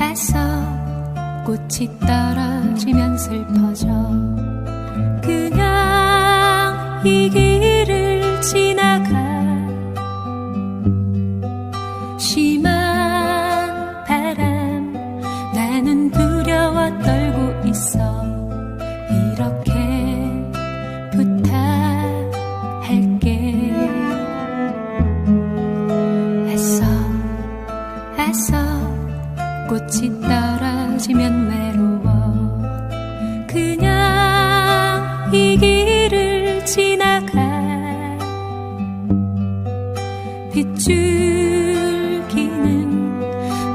애써 꽃이 떨어지면 슬퍼져. 그냥 이 길을 지나 애써 꽃이 떨어지면 외로워. 그냥 이 길을 지나가. 빗줄기는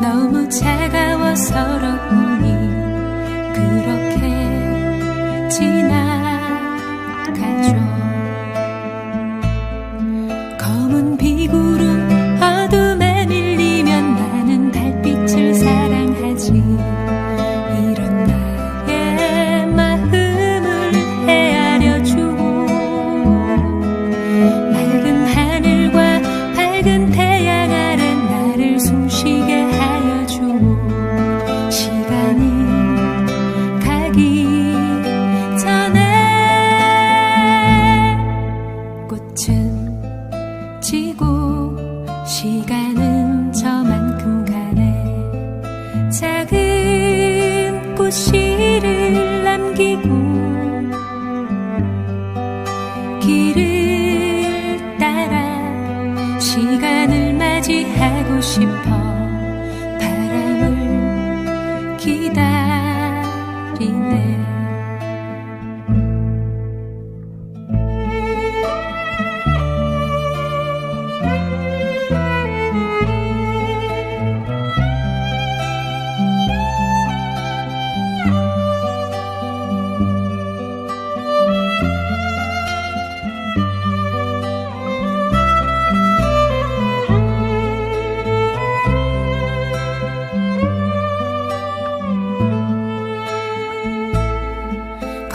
너무 차가워 서러우니 그렇게 지나 시간은 저만큼 가네 작은 꽃씨를 남기고 길을 따라 시간을 맞이하고 싶어 바람을 기다리네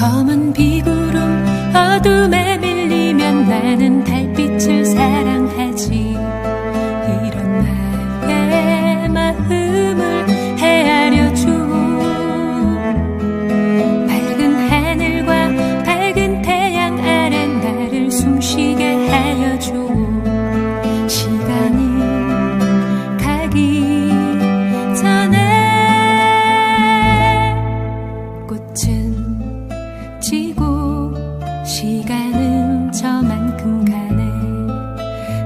검은 비구름 어둠에 밀리면 나는 달빛을 사랑